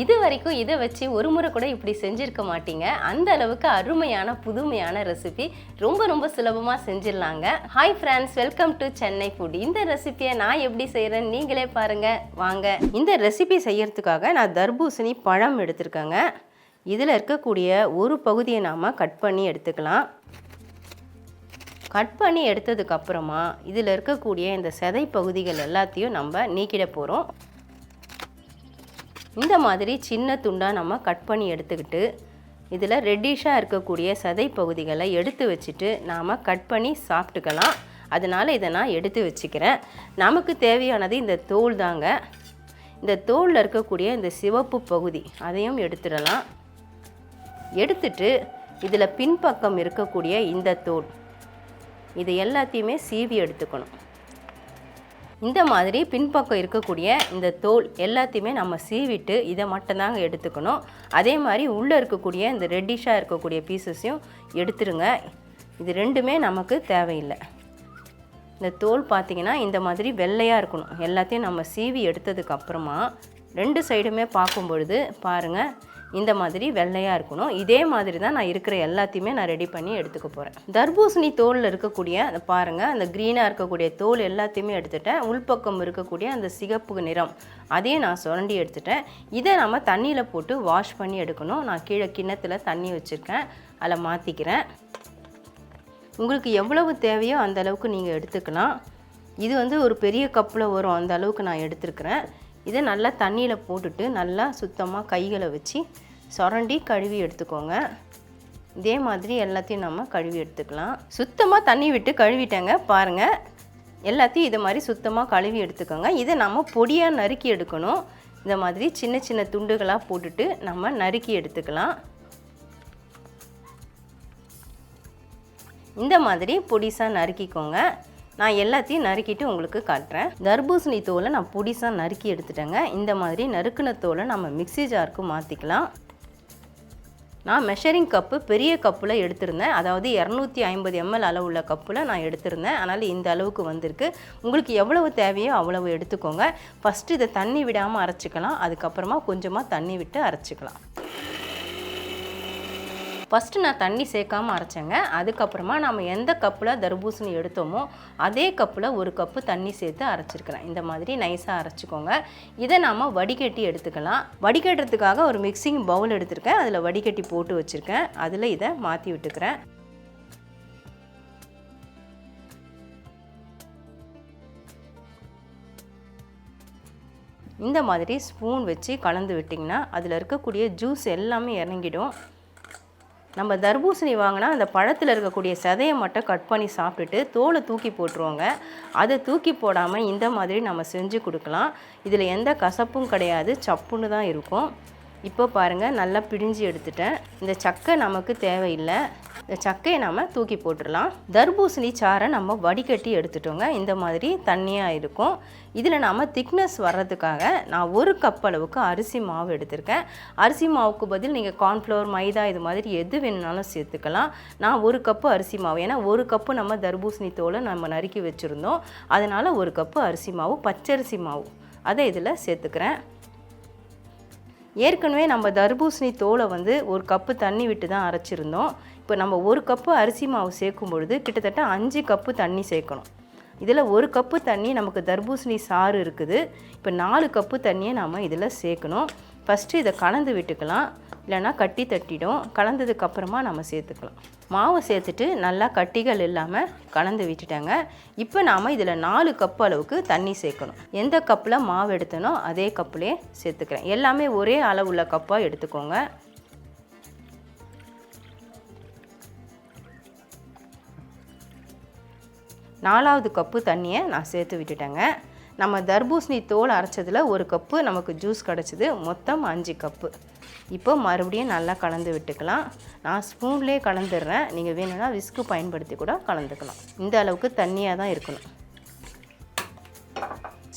இது வரைக்கும் இதை வச்சு ஒரு முறை கூட இப்படி செஞ்சிருக்க மாட்டீங்க. அந்த அளவுக்கு அருமையான புதுமையான ரெசிபி ரொம்ப ரொம்ப சுலபமாக செஞ்சிடலாங்க. Hi friends welcome to Chennai food இந்த ரெசிபியை நான் எப்படி செய்கிறேன்னு நீங்களே பாருங்கள் வாங்க. இந்த ரெசிபி செய்யறதுக்காக நான் தர்பூசணி பழம் எடுத்திருக்கேங்க. இதில் இருக்கக்கூடிய ஒரு பகுதியை நாம் கட் பண்ணி எடுத்துக்கலாம். கட் பண்ணி எடுத்ததுக்கப்புறமா இதில் இருக்கக்கூடிய இந்த செதை பகுதிகள் எல்லாத்தையும் நம்ம நீக்கிட போகிறோம் இந்த மாதிரி சின்ன துண்டாக நம்ம கட் பண்ணி எடுத்துக்கிட்டு இதில் ரெட்டிஷாக இருக்கக்கூடிய சதை பகுதிகளை எடுத்து வச்சுட்டு நாம் கட் பண்ணி சாப்பிட்டுக்கலாம். அதனால் இதை நான் எடுத்து வச்சுக்கிறேன். நமக்கு தேவையானது இந்த தோல் தாங்க. இந்த தோலில் இருக்கக்கூடிய இந்த சிவப்பு பகுதி அதையும் எடுத்துடலாம். எடுத்துட்டு இதில் பின்பக்கம் இருக்கக்கூடிய இந்த தோல் இது எல்லாத்தையுமே சீவி எடுத்துக்கணும். இந்த மாதிரி பின்பக்கம் இருக்கக்கூடிய இந்த தோல் எல்லாத்தையுமே நம்ம சீவிட்டு இதை மட்டும்தாங்க எடுத்துக்கணும். அதே மாதிரி உள்ளே இருக்கக்கூடிய இந்த ரெட்டிஷாக இருக்கக்கூடிய பீசஸையும் எடுத்துருங்க. இது ரெண்டுமே நமக்கு தேவையில்லை. இந்த தோல் பார்த்திங்கன்னா இந்த மாதிரி வெள்ளையாக இருக்கணும். எல்லாத்தையும் நம்ம சீவி எடுத்ததுக்கு அப்புறமா ரெண்டு சைடுமே பார்க்கும் பொழுது பாருங்கள் இந்த மாதிரி வெள்ளையாக இருக்கணும். இதே மாதிரி தான் நான் இருக்கிற எல்லாத்தையுமே நான் ரெடி பண்ணி எடுத்துக்க போகிறேன் தர்பூசணி தோலில் இருக்கக்கூடிய அந்த பாருங்கள் அந்த க்ரீனாக இருக்கக்கூடிய தோல் எல்லாத்தையுமே எடுத்துட்டேன். உள்பக்கம் இருக்கக்கூடிய அந்த சிகப்பு நிறம் அதையும் நான் சுரண்டி எடுத்துட்டேன். இதை நம்ம தண்ணியில் போட்டு வாஷ் பண்ணி எடுக்கணும். நான் கீழே கிண்ணத்தில் தண்ணி வச்சுருக்கேன். அதில் மாற்றிக்கிறேன் உங்களுக்கு எவ்வளவு தேவையோ அந்த அளவுக்கு நீங்கள் எடுத்துக்கலாம். இது வந்து ஒரு பெரிய கப்பில் வரும். அந்த அளவுக்கு நான் எடுத்துருக்கிறேன். இதை நல்லா தண்ணியில் போட்டுட்டு நல்லா சுத்தமாக கைகளை வச்சு சுரண்டி கழுவி எடுத்துக்கோங்க. இதே மாதிரி எல்லாத்தையும் நம்ம கழுவி எடுத்துக்கலாம். சுத்தமாக தண்ணி விட்டு கழுவிட்டேங்க பாருங்கள் எல்லாத்தையும் இது மாதிரி சுத்தமாக கழுவி எடுத்துக்கோங்க. இதை நம்ம பொடியாக நறுக்கி எடுக்கணும். இந்த மாதிரி சின்ன சின்ன துண்டுகளாக போட்டுட்டு நம்ம நறுக்கி எடுத்துக்கலாம். இந்த மாதிரி பொடிசாக நறுக்கிக்கோங்க. நான் எல்லாத்தையும் நறுக்கிட்டு உங்களுக்கு காட்டுறேன். தர்பூசணி தோலை நான் பொடிசாக நறுக்கி எடுத்துட்டேங்க. இந்த மாதிரி நறுக்கின தோலை நம்ம மிக்ஸி ஜாருக்கு மாற்றிக்கலாம் நான் மெஷரிங் கப்பு பெரிய கப்பில் எடுத்திருந்தேன். அதாவது இரநூத்தி ஐம்பது எம்எல் அளவுள்ள கப்பில் நான் எடுத்திருந்தேன். அதனால் இந்த அளவுக்கு வந்திருக்கு. உங்களுக்கு எவ்வளவு தேவையோ அவ்வளவு எடுத்துக்கோங்க. ஃபஸ்ட்டு இதை தண்ணி விடாமல் அரைச்சிக்கலாம். அதுக்கப்புறமா கொஞ்சமாக தண்ணி விட்டு அரைச்சிக்கலாம். ஃபஸ்ட்டு நான் தண்ணி சேர்க்காமல் அரைச்சேங்க. அதுக்கப்புறமா நம்ம எந்த கப்பில் தர்பூசணி எடுத்தோமோ அதே கப்பில் ஒரு கப்பு தண்ணி சேர்த்து அரைச்சிருக்கிறேன் இந்த மாதிரி நைஸாக அரைச்சிக்கோங்க. இதை நாம் வடிகட்டி எடுத்துக்கலாம். வடிகட்டுறதுக்காக ஒரு மிக்சிங் பவுல் எடுத்திருக்கேன். அதில் வடிகட்டி போட்டு வச்சுருக்கேன். அதில் இதை மாற்றி விட்டுக்கிறேன். இந்த மாதிரி ஸ்பூன் வச்சு கலந்து விட்டிங்கன்னா அதில் இருக்கக்கூடிய ஜூஸ் எல்லாமே இறங்கிடும். நம்ம தர்பூசணி வாங்கினா அந்த பழத்தில் இருக்கக்கூடிய சதையை மட்டும் கட் பண்ணி சாப்பிட்டுட்டு தோலை தூக்கி போட்டுருவோங்க. அதை தூக்கி போடாமல் இந்த மாதிரி நம்ம செஞ்சு கொடுக்கலாம். இதில் எந்த கசப்பும் கிடையாது சப்புன்னு தான் இருக்கும். இப்போ பாருங்கள் நல்லா பிழிஞ்சு எடுத்துட்டேன். இந்த சக்கை நமக்கு தேவையில்லை. இந்த சக்கையை நம்ம தூக்கி போட்டுடலாம். தர்பூசணி சாறை நம்ம வடிகட்டி எடுத்துட்டோங்க. இந்த மாதிரி தண்ணியாக இருக்கும். இதில் நாம் திக்னஸ் வர்றதுக்காக நான் ஒரு கப் அளவுக்கு அரிசி மாவு எடுத்திருக்கேன். அரிசி மாவுக்கு பதில் நீங்கள் கார்ன்ஃப்ளவர் மைதா இது மாதிரி எது வேணுனாலும் சேர்த்துக்கலாம். நான் ஒரு கப்பு அரிசி மாவு ஏன்னா ஒரு கப்பு நம்ம தர்பூசணி தோலை நம்ம நறுக்கி வச்சுருந்தோம். அதனால் ஒரு கப்பு அரிசி மாவு பச்சரிசி மாவு. அதை இதில் சேர்த்துக்கிறேன். ஏற்கனவே நம்ம தர்பூசணி தோலை வந்து ஒரு கப்பு தண்ணி விட்டு தான் அரைச்சிருந்தோம். இப்போ நம்ம ஒரு கப்பு அரிசி மாவு சேர்க்கும் பொழுது கிட்டத்தட்ட அஞ்சு கப்பு தண்ணி சேர்க்கணும். இதில் ஒரு கப்பு தண்ணி நமக்கு தர்பூசணி சாறு இருக்குது. இப்போ நாலு கப்பு தண்ணியை நாம் இதில் சேர்க்கணும். ஃபஸ்ட்டு இதை கலந்து விட்டுக்கலாம். இல்லைன்னா கட்டி தட்டிடும். கலந்ததுக்கப்புறமா நம்ம சேர்த்துக்கலாம். மாவை சேர்த்துட்டு நல்லா கட்டிகள் இல்லாமல் கலந்து விட்டுட்டாங்க. இப்போ நாம் இதில் நாலு கப் அளவுக்கு தண்ணி சேர்க்கணும். எந்த கப்பில் மாவு எடுத்தனோ அதே கப்புலேயே சேர்த்துக்கிறேன். எல்லாமே ஒரே அளவுள்ள கப்பாக எடுத்துக்கோங்க. நாலாவது கப்பு தண்ணியை நான் சேர்த்து விட்டுட்டேங்க. நம்ம தர்பூசணி தோல் அரைச்சதில் ஒரு கப்பு நமக்கு ஜூஸ் கிடச்சிது மொத்தம் அஞ்சு கப்பு. இப்போ மறுபடியும் நல்லா கலந்து விட்டுக்கலாம். நான் ஸ்பூன்லேயே கலந்துடுறேன். நீங்கள் வேணும்னா விஸ்கு பயன்படுத்தி கூட கலந்துக்கலாம். இந்த அளவுக்கு தண்ணியாக தான் இருக்கணும்.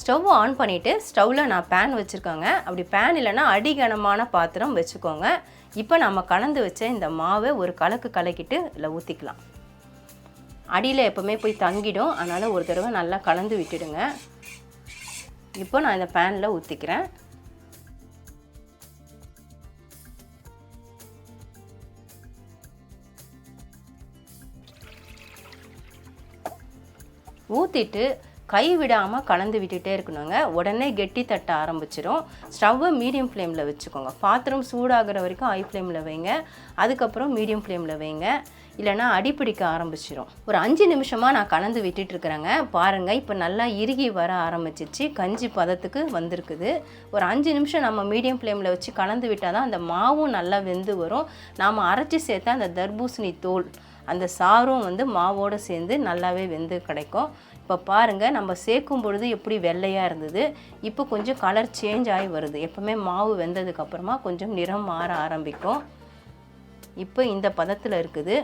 ஸ்டவ் ஆன் பண்ணிவிட்டு ஸ்டவ்வில் நான் பேன் வச்சுருக்கோங்க. அப்படி பேன் இல்லைன்னா அடிகனமான பாத்திரம் வச்சுக்கோங்க. இப்போ நம்ம கலந்து வச்ச இந்த மாவை ஒரு கலக்கு கலக்கிட்டு இதில் ஊற்றிக்கலாம் அடியில் எப்போவுமே போய் தங்கிடும். அதனால் ஒரு தடவை நல்லா கலந்து விட்டுடுங்க. இப்போ நான் இந்த பேனில் ஊற்றிக்கிறேன் ஊற்றிட்டு கை விடாமல் கலந்து விட்டுட்டே இருக்கணுங்க. உடனே கெட்டி தட்ட ஆரம்பிச்சிடும் ஸ்டவ்வை மீடியம் ஃப்ளேமில் வச்சுக்கோங்க. பாத்திரம் சூடாகிற வரைக்கும் ஹை ஃப்ளேமில் வைங்க. அதுக்கப்புறம் மீடியம் ஃப்ளேமில் வைங்க. இல்லைன்னா அடிப்பிடிக்க ஆரம்பிச்சிடும் ஒரு அஞ்சு நிமிஷமாக நான் கலந்து விட்டுட்டு இருக்கிறேங்க. பாருங்கள் இப்போ நல்லா இறுகி வர ஆரம்பிச்சிச்சு. கஞ்சி பதத்துக்கு வந்திருக்குது. ஒரு அஞ்சு நிமிஷம் நம்ம மீடியம் ஃப்ளேமில் வச்சு கலந்து விட்டால் தான் அந்த மாவும் நல்லா வெந்து வரும். நாம் அரைச்சி சேர்த்தா அந்த தர்பூசணி தோல் அந்த சாரும் வந்து மாவோடு சேர்ந்து நல்லாவே வெந்து கிடைக்கும். இப்போ பாருங்கள் நம்ம சேர்க்கும் பொழுது எப்படி வெள்ளையாக இருந்தது இப்போ கொஞ்சம் கலர் சேஞ்ச் ஆகி வருது. எப்போவுமே மாவு வெந்ததுக்கப்புறமா கொஞ்சம் நிறம் மாற ஆரம்பிக்கும். இப்போ இந்த பதத்தில் இருக்குது.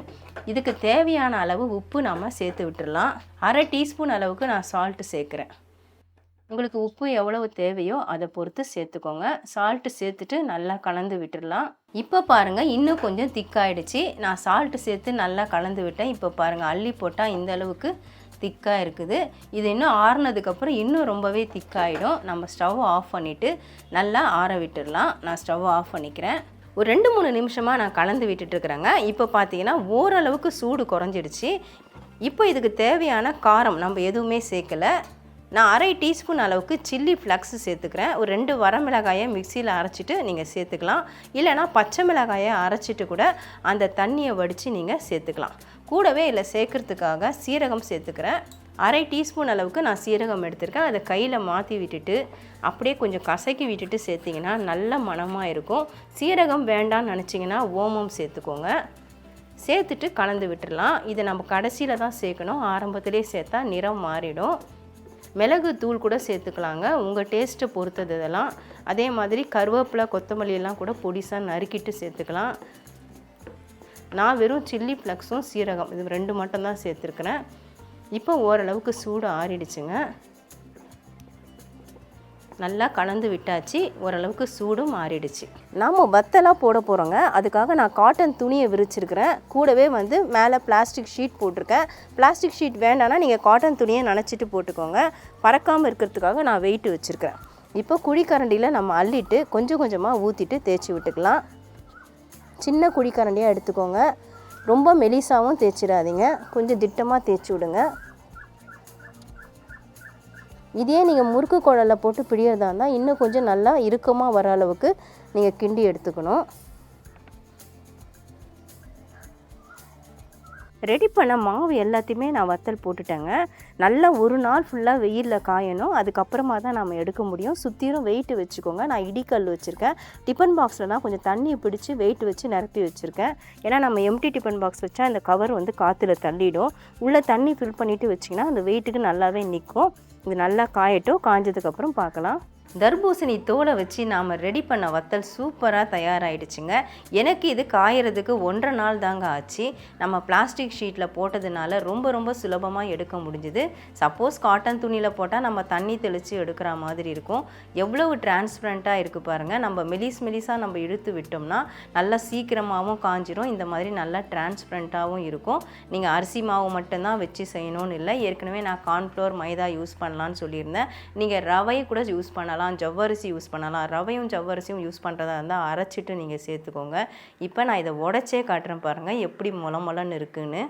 இதுக்கு தேவையான அளவு உப்பு நம்ம சேர்த்து விட்டுடலாம் அரை டீஸ்பூன் அளவுக்கு நான் சால்ட்டு சேர்க்குறேன். உங்களுக்கு உப்பு எவ்வளவு தேவையோ அதை பொறுத்து சேர்த்துக்கோங்க. சால்ட்டு சேர்த்துட்டு நல்லா கலந்து விட்டுடலாம் இப்போ பாருங்கள் இன்னும் கொஞ்சம் திக்காயிடுச்சு நான் சால்ட்டு சேர்த்து நல்லா கலந்து விட்டேன். இப்போ பாருங்கள் அள்ளி போட்டால் இந்த அளவுக்கு திக்காக இருக்குது. இது இன்னும் ஆறுனதுக்கப்புறம் இன்னும் ரொம்பவே திக்காயிடும். நம்ம ஸ்டவ் ஆஃப் பண்ணிவிட்டு நல்லா ஆற விட்டுடலாம். நான் ஸ்டவ் ஆஃப் பண்ணிக்கிறேன். ஒரு ரெண்டு மூணு நிமிஷமாக நான் கலந்து விட்டுட்டுருக்குறேங்க. இப்போ பார்த்தீங்கன்னா ஓரளவுக்கு சூடு குறைஞ்சிடுச்சு. இப்போ இதுக்கு தேவையான காரம் நம்ம எதுவுமே சேர்க்கலை. நான் அரை டீஸ்பூன் அளவுக்கு சில்லி ஃப்ளக்ஸ் சேர்த்துக்கிறேன். ஒரு ரெண்டு வரமிளகாயை மிக்சியில் அரைச்சிட்டு நீங்கள் சேர்த்துக்கலாம். இல்லைனா பச்சை மிளகாயை அரைச்சிட்டு கூட அந்த தண்ணியை வடித்து நீங்கள் சேர்த்துக்கலாம். கூடவே இல்லை சேர்க்கறதுக்காக சீரகம் சேர்த்துக்கிறேன். அரை டீஸ்பூன் அளவுக்கு நான் சீரகம் எடுத்திருக்கேன். அதை கையில் மாற்றி விட்டுட்டு அப்படியே கொஞ்சம் கசக்கி விட்டுட்டு சேர்த்திங்கன்னா நல்ல மணமாக இருக்கும். சீரகம் வேண்டாம்னு நினச்சிங்கன்னா ஓமம் சேர்த்துக்கோங்க. சேர்த்துட்டு கலந்து விட்டுடலாம். இதை நம்ம கடைசியில் தான் சேர்க்கணும். ஆரம்பத்திலே சேர்த்தா நிறம் மாறிடும். மிளகு தூள் கூட சேர்த்துக்கலாங்க. உங்கள் டேஸ்ட்டை பொறுத்தது இதெல்லாம். அதே மாதிரி கருவேப்பிலை கொத்தமல்லி எல்லாம் கூட பொடிசாக நறுக்கிட்டு சேர்த்துக்கலாம். நான் வெறும் சில்லி ஃப்ளக்ஸும் சீரகம் இது ரெண்டு மட்டும் தான் சேர்த்துருக்குறேன். இப்போ ஓரளவுக்கு சூடு ஆறிடுச்சுங்க. நல்லா கலந்து விட்டாச்சு ஓரளவுக்கு சூடும் மாறிடுச்சு நாம் வத்தலாம் போட போகிறோங்க அதுக்காக நான் காட்டன் துணியை விரிச்சிருக்கிறேன். கூடவே வந்து மேலே பிளாஸ்டிக் ஷீட் போட்டிருக்கேன். பிளாஸ்டிக் ஷீட் வேண்டாம்னா நீங்கள் காட்டன் துணியை நினச்சிட்டு போட்டுக்கோங்க. பறக்காமல் இருக்கிறதுக்காக நான் வெயிட் வச்சுருக்கிறேன். இப்போ குழிக்கரண்டியில் நம்ம அள்ளிட்டு கொஞ்சம் கொஞ்சமாக ஊற்றிட்டு தேய்ச்சி விட்டுக்கலாம். சின்ன குழிக்கரண்டியாக எடுத்துக்கோங்க. ரொம்ப மெலிசாவும் தேய்ச்சிடாதீங்க. கொஞ்சம் திட்டமாக தேய்ச்சி விடுங்க. இதே நீங்கள் முறுக்கு குழலில் போட்டு பிடிக்கிறதா இருந்தால் இன்னும் கொஞ்சம் நல்லா இறுக்கமாக வர அளவுக்கு நீங்கள் கிண்டி எடுத்துக்கணும். ரெடி பண்ண மாவு எல்லாத்தையுமே நான் வத்தல் போட்டுட்டேங்க. நல்லா ஒரு நாள் ஃபுல்லாக வெயிலில் காயணும். அதுக்கப்புறமா தான் நம்ம எடுக்க முடியும். சுற்றிலும் வெயிட்டு வச்சுக்கோங்க. நான் இடிக்கல் வச்சுருக்கேன். டிஃபன் பாக்ஸில் தான் கொஞ்சம் தண்ணியை பிடிச்சி வெயிட் வச்சு நிரப்பி வச்சுருக்கேன். ஏன்னா நம்ம எம்டி டிஃபன் பாக்ஸ் வச்சா இந்த கவர் வந்து காற்றுல தள்ளிடும். உள்ளே தண்ணி ஃபில் பண்ணிவிட்டு வச்சிங்கன்னா அந்த வெயிட்டுக்கு நல்லாவே நிற்கும் இது நல்லா காயட்டும். காஞ்சதுக்கப்புறம் பார்க்கலாம். தர்பூசணி தோலை வச்சு நாம் ரெடி பண்ண வத்தல் சூப்பராக தயாராகிடுச்சுங்க எனக்கு இது காயறதுக்கு ஒன்றரை நாள் தாங்க ஆச்சு. நம்ம பிளாஸ்டிக் ஷீட்டில் போட்டதுனால ரொம்ப ரொம்ப சுலபமாக எடுக்க முடிஞ்சுது. சப்போஸ் காட்டன் துணியில் போட்டால் நம்ம தண்ணி தெளித்து எடுக்கிற மாதிரி இருக்கும். எவ்வளவு டிரான்ஸ்பரண்ட்டாக இருக்குது பாருங்கள் நம்ம மெலிஸ் மெலிஸாக நம்ம இழுத்து விட்டோம்னா நல்லா சீக்கிரமாகவும் காஞ்சிரும். இந்த மாதிரி நல்லா டிரான்ஸ்பரண்ட்டாகவும் இருக்கும். நீங்கள் அரிசி மாவு மட்டும்தான் வச்சு செய்யணும்னு இல்லை. ஏற்கனவே நான் கார்ன்ஃப்ளோர் மைதா யூஸ் பண்ணலான்னு சொல்லியிருந்தேன். நீங்கள் ரவையை கூட யூஸ் பண்ணலாம். ஜவ்வரிசி யூஸ் பண்ணலாம் ரவையும் ஜவ்வரிசியும் யூஸ் பண்ணுறதா இருந்தால் அரைச்சிட்டு நீங்கள் சேர்த்துக்கோங்க. இப்போ நான் இதை உடச்சே காட்டுறேன் பாருங்கள் எப்படி மொள மொளன்னு இருக்குன்னு.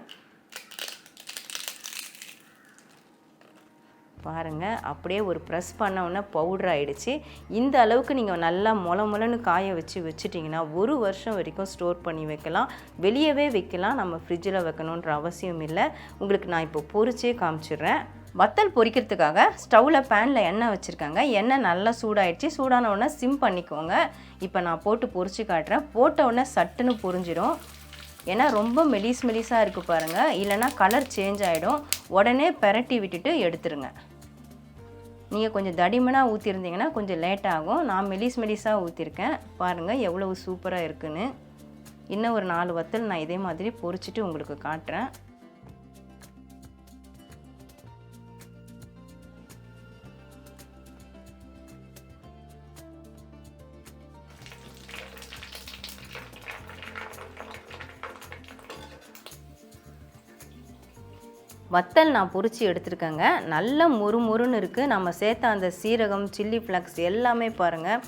பாருங்கள் அப்படியே ஒரு ப்ரெஸ் பண்ண உடனே பவுடர் ஆகிடுச்சு இந்த அளவுக்கு நீங்கள் நல்லா மொள மொளன்னு காய வச்சு வச்சுட்டிங்கன்னா ஒரு வருஷம் வரைக்கும் ஸ்டோர் பண்ணி வைக்கலாம். வெளியவே வைக்கலாம் நம்ம ஃப்ரிட்ஜில் வைக்கணுன்ற அவசியம் இல்லை. உங்களுக்கு நான் இப்போ பொறிச்சே காமிச்சிடுறேன். வத்தல் பொரிக்கிறதுக்காக ஸ்டவ்வில் பேனில் எண்ணெய் வச்சுருக்காங்க. எண்ணெய் நல்லா சூடாயிடுச்சு. சூடான உடனே சிம் பண்ணிக்கோங்க. இப்போ நான் போட்டு பொரிச்சு காட்டுறேன். போட்ட உடனே சட்டுன்னு பொரிஞ்சிடும் ஏன்னா ரொம்ப மெலிஸ் மெலிஸாக இருக்குது பாருங்கள் இல்லைன்னா கலர் சேஞ்ச் ஆகிடும் உடனே பெரட்டி விட்டுட்டு எடுத்துருங்க. நீங்கள் கொஞ்சம் தடிமனாக ஊற்றிருந்தீங்கன்னா கொஞ்சம் லேட் ஆகும். நான் மெலிஸ் மெலிஸாக ஊற்றிருக்கேன் பாருங்கள் எவ்வளவு சூப்பராக இருக்குன்னு. இன்னும் ஒரு நாலு வத்தல் நான் இதே மாதிரி பொரிச்சிட்டு உங்களுக்கு காட்டுறேன். வத்தல் நான் பொரிச்சு எடுத்துருக்கேங்க. நல்ல முறுமுறுன்னு இருக்குது நம்ம சேர்த்த அந்த சீரகம் சில்லி ஃப்ளக்ஸ் எல்லாமே பாருங்கள்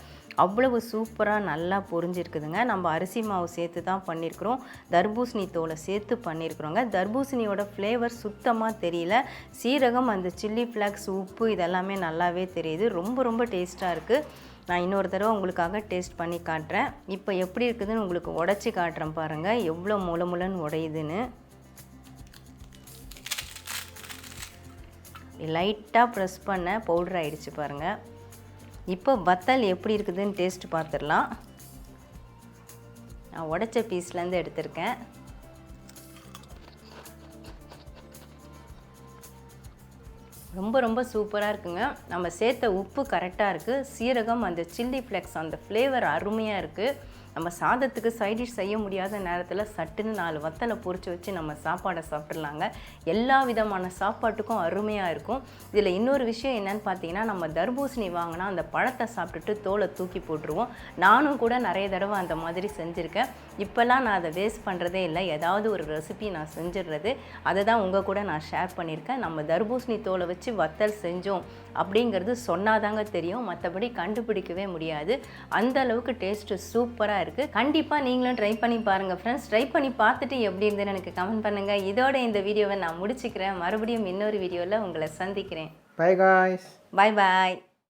அவ்வளவு சூப்பராக நல்லா பொரிஞ்சிருக்குதுங்க. நம்ம அரிசி மாவு சேர்த்து தான் பண்ணியிருக்கிறோம் தர்பூசணி தோலை சேர்த்து பண்ணியிருக்கிறோங்க தர்பூசணியோட ஃப்ளேவர் சுத்தமாக தெரியல. சீரகம் அந்த சில்லி ஃப்ளாக்ஸ் உப்பு இதெல்லாமே நல்லாவே தெரியுது. ரொம்ப ரொம்ப டேஸ்ட்டாக இருக்குது நான் இன்னொரு தடவை உங்களுக்காக டேஸ்ட் பண்ணி காட்டுறேன். இப்போ எப்படி இருக்குதுன்னு உங்களுக்கு உடச்சி காட்டுறேன் பாருங்கள் எவ்வளோ முளமுளன்னு உடையுதுன்னு. லைட்டாக ப்ரெஸ் பண்ண பவுடர் ஆகிடுச்சு பாருங்கள் இப்போ வத்தல் எப்படி இருக்குதுன்னு டேஸ்ட் பார்த்துடலாம் நான் உடைச்ச பீஸ்லேருந்து எடுத்திருக்கேன். ரொம்ப ரொம்ப சூப்பராக இருக்குங்க. நம்ம சேர்த்த உப்பு கரெக்டாக இருக்குது சீரகம் அந்த சில்லி ஃப்ளெக்ஸ் அந்த ஃப்ளேவர் அருமையாக இருக்குது நம்ம சாதத்துக்கு சைடிஷ் செய்ய முடியாத நேரத்தில் சட்டுன்னு நாலு வத்தலை பொறிச்சு வச்சு நம்ம சாப்பாடை சாப்பிட்றலாங்க எல்லா விதமான சாப்பாட்டுக்கும் அருமையாக இருக்கும். இதில் இன்னொரு விஷயம் என்னன்னு பார்த்தீங்கன்னா நம்ம தர்பூசணி வாங்கினா அந்த பழத்தை சாப்பிட்டுட்டு தோலை தூக்கி போட்டுருவோம். நானும் கூட நிறைய தடவை அந்த மாதிரி செஞ்சுருக்கேன். இப்போல்லாம் நான் அதை வேஸ்ட் பண்ணுறதே இல்லை. ஏதாவது ஒரு ரெசிபி நான் செஞ்சிடுறது. அதை தான் உங்கள் கூட நான் ஷேர் பண்ணியிருக்கேன். நம்ம தர்பூசணி தோலை வச்சு வத்தல் செஞ்சோம் அப்படிங்கிறது சொன்னாதாங்க தெரியும். மற்றபடி கண்டுபிடிக்கவே முடியாது. அந்த அளவுக்கு டேஸ்ட்டு சூப்பராக இருக்குது கண்டிப்பாக நீங்களும் ட்ரை பண்ணி பாருங்கள் ஃப்ரெண்ட்ஸ் ட்ரை பண்ணி பார்த்துட்டு எப்படி இருந்துன்னு எனக்கு கமெண்ட் பண்ணுங்கள் இதோட இந்த வீடியோவை நான் முடிச்சுக்கிறேன். மறுபடியும் இன்னொரு வீடியோவில் உங்களை சந்திக்கிறேன். Bye guys. பாய் பாய்